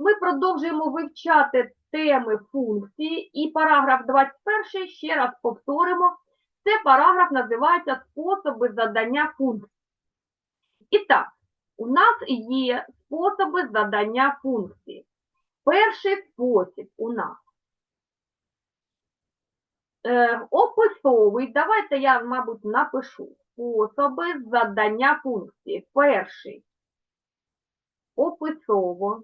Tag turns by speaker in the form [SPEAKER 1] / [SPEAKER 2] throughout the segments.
[SPEAKER 1] Ми продовжуємо вивчати теми функції і параграф 21, ще раз повторимо, це параграф називається способи задання функцій. І так, у нас є способи задання функції. Перший спосіб у нас е, описовий. Давайте я, мабуть, напишу способи задання функції. Перший описово.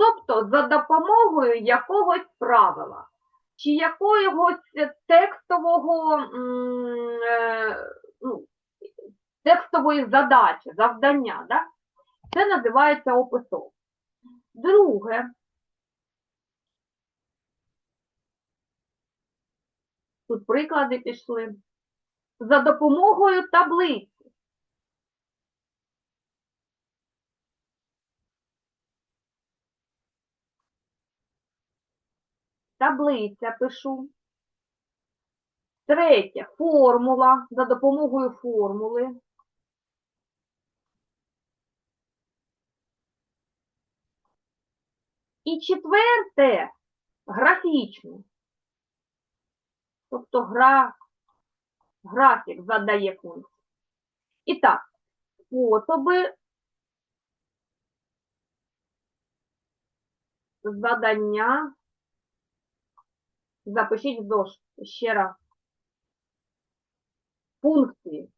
[SPEAKER 1] Тобто за допомогою якогось правила чи якогось текстового, е, ну, текстової задачі, завдання. Да? Це називається описово. Друге, тут приклади пішли. За допомогою таблиці. Таблиця пишу. Третє формула за допомогою формули. І четверте графічно. Тобто гра, графік задає функцію. І так, способи задання. Запишіть в ще раз. Функції.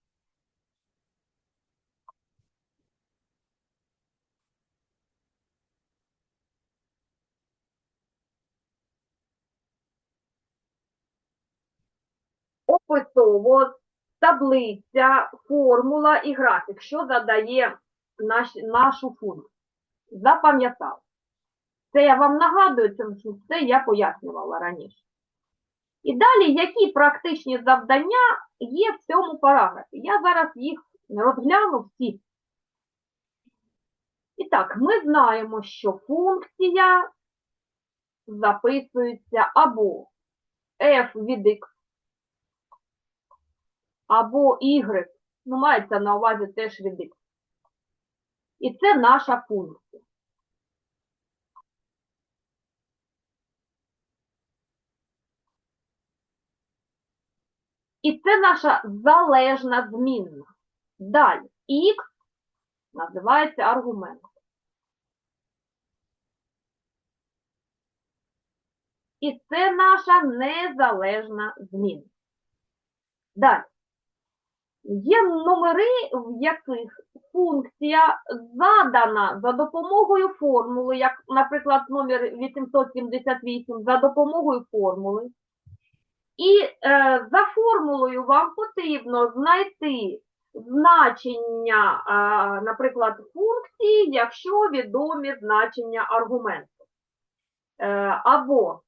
[SPEAKER 1] Описово, таблиця, формула і графік, що задає наш, нашу функцію. Запам'ятав. Це я вам нагадую, це я пояснювала раніше. І далі, які практичні завдання є в цьому параграфі? Я зараз їх розгляну всі. І так, ми знаємо, що функція записується або f від x, або y, ну, мається на увазі теж від x. І це наша функція. І це наша залежна змінна. Далі, х називається аргумент. І це наша незалежна змінна. Далі. Є номери, в яких функція задана за допомогою формули, як, наприклад, номер 878, за допомогою формули. І е, за формулою вам потрібно знайти значення, е, наприклад, функції, якщо відомі значення аргументу. Е, або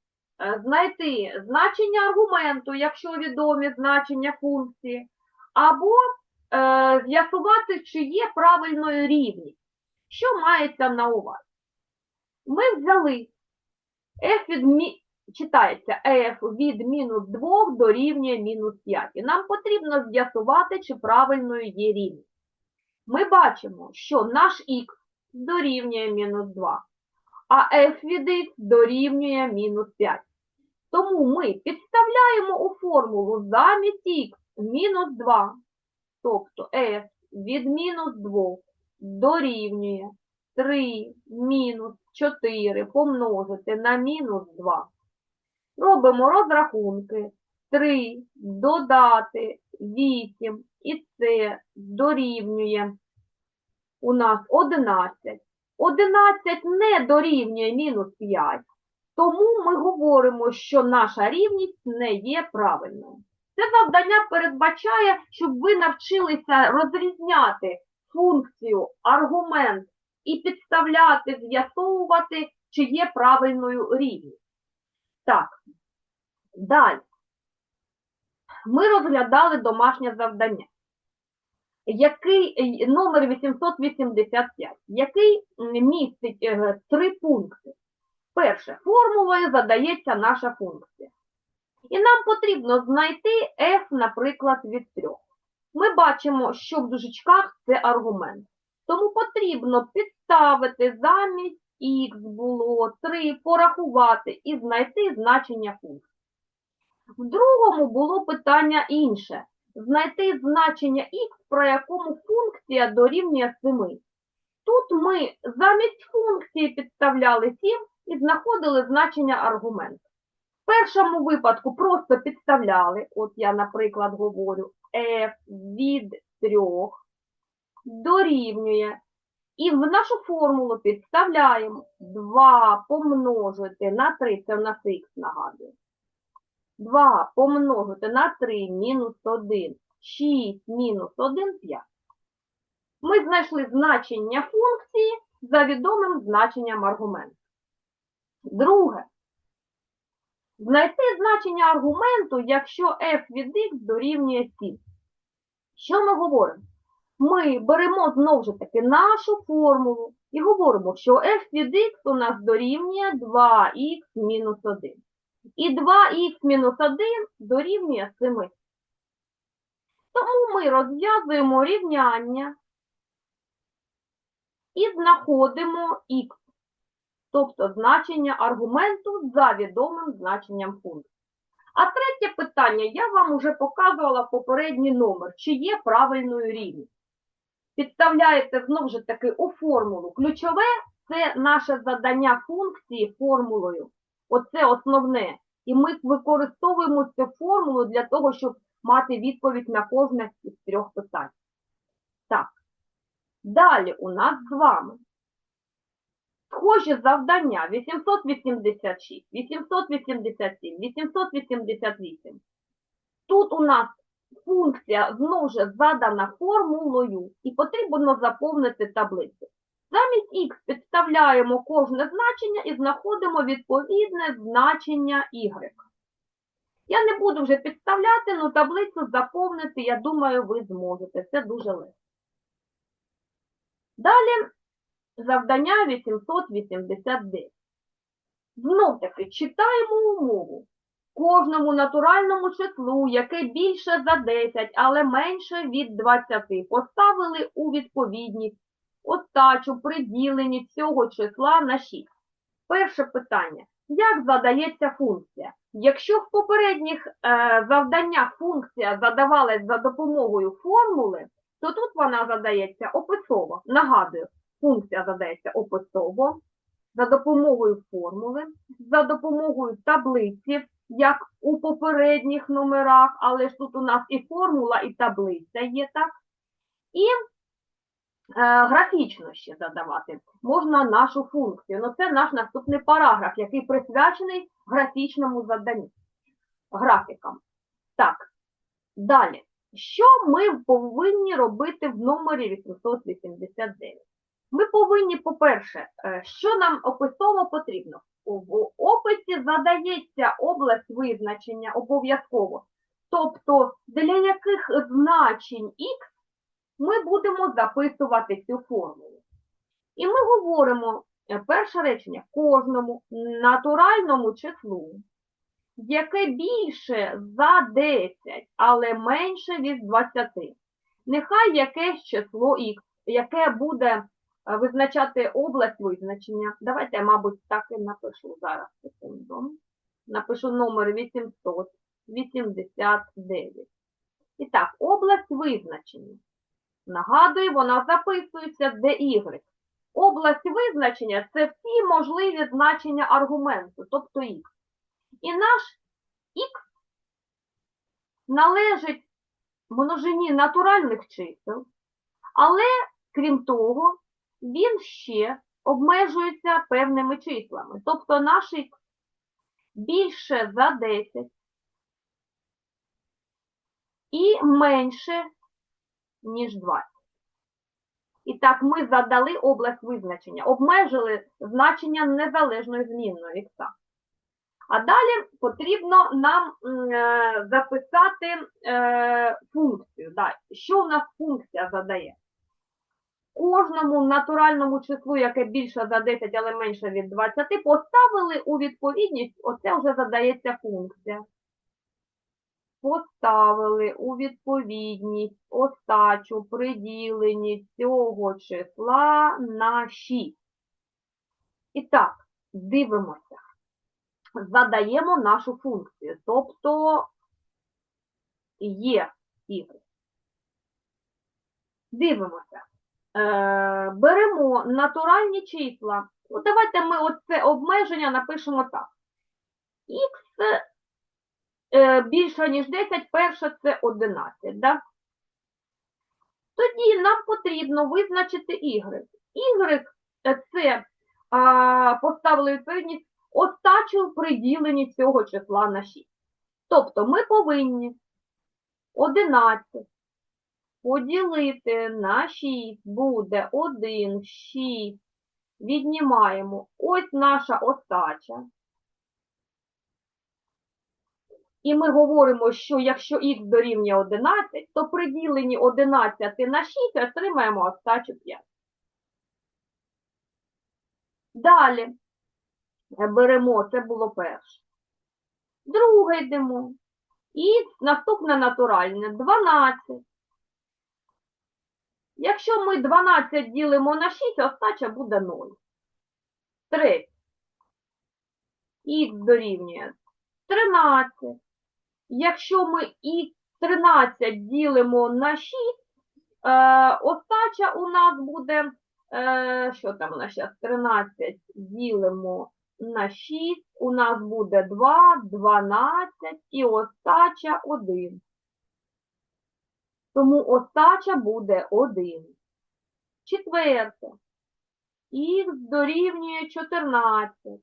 [SPEAKER 1] е, знайти значення аргументу, якщо відомі значення функції, або е, з'ясувати, чи є правильною рівність. Що мається на увазі? Ми взяли f від читається f від мінус 2 дорівнює мінус 5. І нам потрібно з'ясувати, чи правильною є рівність. Ми бачимо, що наш х дорівнює мінус 2, а f від x дорівнює мінус 5. Тому ми підставляємо у формулу замість х мінус 2, тобто f від мінус 2 дорівнює 3 мінус 4 помножити на мінус 2. Робимо розрахунки. 3 додати 8 і це дорівнює у нас 11. 11 не дорівнює мінус 5, тому ми говоримо, що наша рівність не є правильною. Це завдання передбачає, щоб ви навчилися розрізняти функцію, аргумент і підставляти, з'ясовувати, чи є правильною рівність. Так, далі. Ми розглядали домашнє завдання. Який номер 885, який містить е, три пункти. Перше, формулою задається наша функція. І нам потрібно знайти f, наприклад, від 3. Ми бачимо, що в дужечках це аргумент. Тому потрібно підставити замість х було 3, порахувати і знайти значення функції. В другому було питання інше. Знайти значення х, про якому функція дорівнює 7. Тут ми замість функції підставляли 7 і знаходили значення аргументу. В першому випадку просто підставляли, от я, наприклад, говорю, f від 3 дорівнює. І в нашу формулу підставляємо 2 помножити на 3, це в нас х нагадує. 2 помножити на 3 мінус 1, 6 мінус 1, 5. Ми знайшли значення функції за відомим значенням аргументу. Друге. Знайти значення аргументу, якщо f від x дорівнює 7. Що ми говоримо? Ми беремо знову ж таки нашу формулу і говоримо, що f від x у нас дорівнює 2х мінус 1. І 2х мінус 1 дорівнює 7. Тому ми розв'язуємо рівняння і знаходимо х, тобто значення аргументу за відомим значенням функції. А третє питання я вам вже показувала попередній номер, чи є правильною рівність. Підставляєте знову ж таки у формулу. Ключове це наше задання функції формулою. Оце основне. І ми використовуємо цю формулу для того, щоб мати відповідь на кожне із трьох питань. Так. Далі у нас з вами схожі завдання 886, 887, 888. Тут у нас функція ж задана формулою і потрібно заповнити таблицю. Замість х підставляємо кожне значення і знаходимо відповідне значення y. Я не буду вже підставляти, але таблицю заповнити, я думаю, ви зможете. Це дуже легко. Далі завдання 889. Знов таки читаємо умову. Кожному натуральному числу, яке більше за 10, але менше від 20, поставили у відповідність остачу при діленні цього числа на 6. Перше питання. Як задається функція? Якщо в попередніх е, завданнях функція задавалась за допомогою формули, то тут вона задається описово. Нагадую, функція задається описово, за допомогою формули, за допомогою таблиці, як у попередніх номерах, але ж тут у нас і формула, і таблиця є, так? І е, графічно ще задавати можна нашу функцію. Ну, це наш наступний параграф, який присвячений графічному заданню, графікам. Так, далі. Що ми повинні робити в номері 889? Ми повинні, по-перше, е, що нам описово потрібно? В описі задається область визначення обов'язково. Тобто, для яких значень х ми будемо записувати цю формулу. І ми говоримо, е, перше речення, кожному натуральному числу, яке більше за 10, але менше від 20. Нехай якесь число х, яке буде визначати область визначення. Давайте мабуть, так і напишу зараз. секунду. Напишу номер 889. І так, область визначення. Нагадую, вона записується DY. Область визначення це всі можливі значення аргументу, тобто х. І наш х належить множині натуральних чисел, але, крім того, він ще обмежується певними числами. Тобто наш х більше за 10 і менше, ніж 20. І так, ми задали область визначення, обмежили значення незалежної змінної х. А далі потрібно нам е, записати е, функцію. Що у нас функція задає? Кожному натуральному числу, яке більше за 10, але менше від 20, поставили у відповідність, оце вже задається функція. поставили у відповідність остачу при діленні цього числа на 6. І так, дивимося. Задаємо нашу функцію, тобто є y. Дивимося. Е, беремо натуральні числа. Ну, давайте ми оце обмеження напишемо так. Х е, більше, ніж 10, перше це 11. Да? Тоді нам потрібно визначити y. Y е, це а, поставили відповідність остачу при діленні цього числа на 6. Тобто ми повинні 11 поділити на 6 буде 1, 6. Віднімаємо ось наша остача. І ми говоримо, що якщо х дорівнює 11, то при діленні 11 на 6 отримаємо остачу 5. Далі беремо, це було перше. Друге йдемо. І наступне натуральне 12. Якщо ми 12 ділимо на 6, остача буде 0. Третє. Х дорівнює 13. Якщо ми і 13 ділимо на 6, е, остача у нас буде, е, що там у нас зараз, 13 ділимо на 6, у нас буде 2, 12 і остача 1. Тому остача буде 1. Четверте. Х дорівнює 14.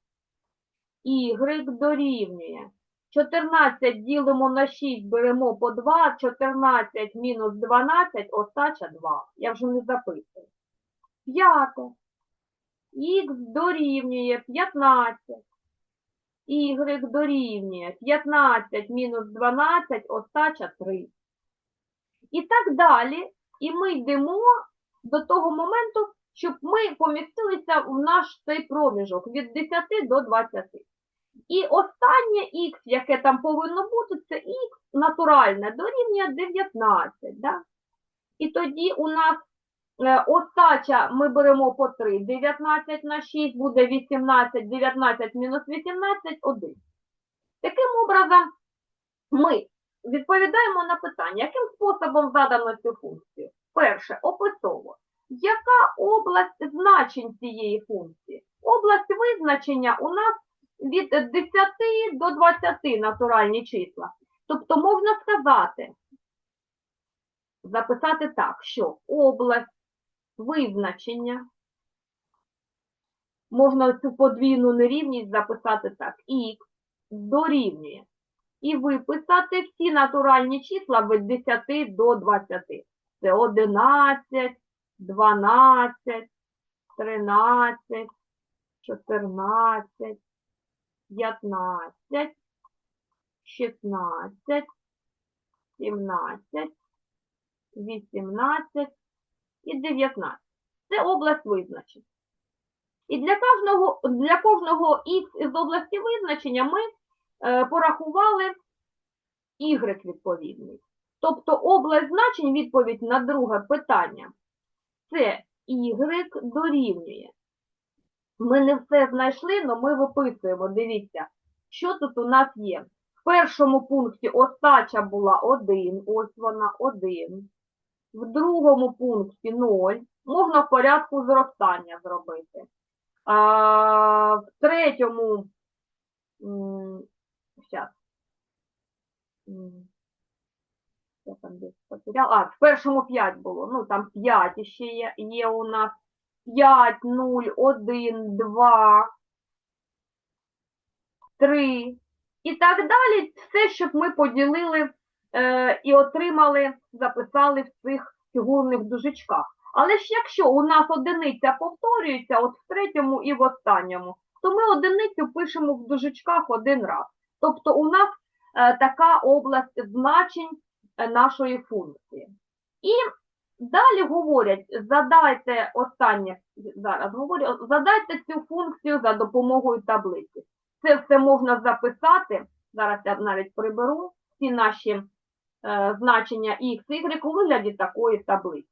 [SPEAKER 1] Y дорівнює 14 ділимо на 6, беремо по 2, 14 мінус 12, остача 2. Я вже не записую. П'яте. Х дорівнює 15. Y дорівнює 15 мінус 12, остача 3. І так далі. І ми йдемо до того моменту, щоб ми помістилися в наш цей проміжок від 10 до 20. І останнє х, яке там повинно бути, це х натуральне, дорівнює 19. Да? І тоді у нас е, остача ми беремо по 3, 19 на 6 буде 18, 19 мінус 18, 1. Таким образом, ми відповідаємо на питання, яким способом задано цю функцію. Перше, описово. Яка область значень цієї функції? Область визначення у нас від 10 до 20 натуральні числа. Тобто можна сказати, записати так, що область визначення, можна цю подвійну нерівність записати так, х дорівнює. І виписати всі натуральні числа від 10 до 20. Це 11, 12, 13, 14, 15, 16, 17, 18 і 19. Це область визначення. І для кожного, для кожного х із області визначення ми порахували y відповідний. Тобто область значень, відповідь на друге питання, це y дорівнює. Ми не все знайшли, але ми виписуємо. Дивіться, що тут у нас є. В першому пункті остача була 1, ось вона 1. В другому пункті 0. Можна в порядку зростання зробити. А, в третьому, зараз, я там десь потеряла. А, в першому 5 було. Ну, там 5 ще є, є у нас. 5, 0, 1, 2, 3. І так далі. Все, щоб ми поділили е, і отримали, записали в цих фігурних дужечках. Але ж якщо у нас одиниця повторюється, от в третьому і в останньому, то ми одиницю пишемо в дужечках один раз. Тобто у нас е, така область значень е, нашої функції. І далі говорять, задайте останнє, зараз говорю, задайте цю функцію за допомогою таблиці. Це все можна записати, зараз я навіть приберу, всі наші е, значення x, y у вигляді такої таблиці,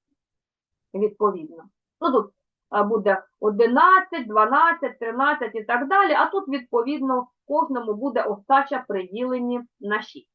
[SPEAKER 1] відповідно. Ну, тут буде 11, 12, 13 і так далі, а тут, відповідно, кожному буде остача приділені на 6.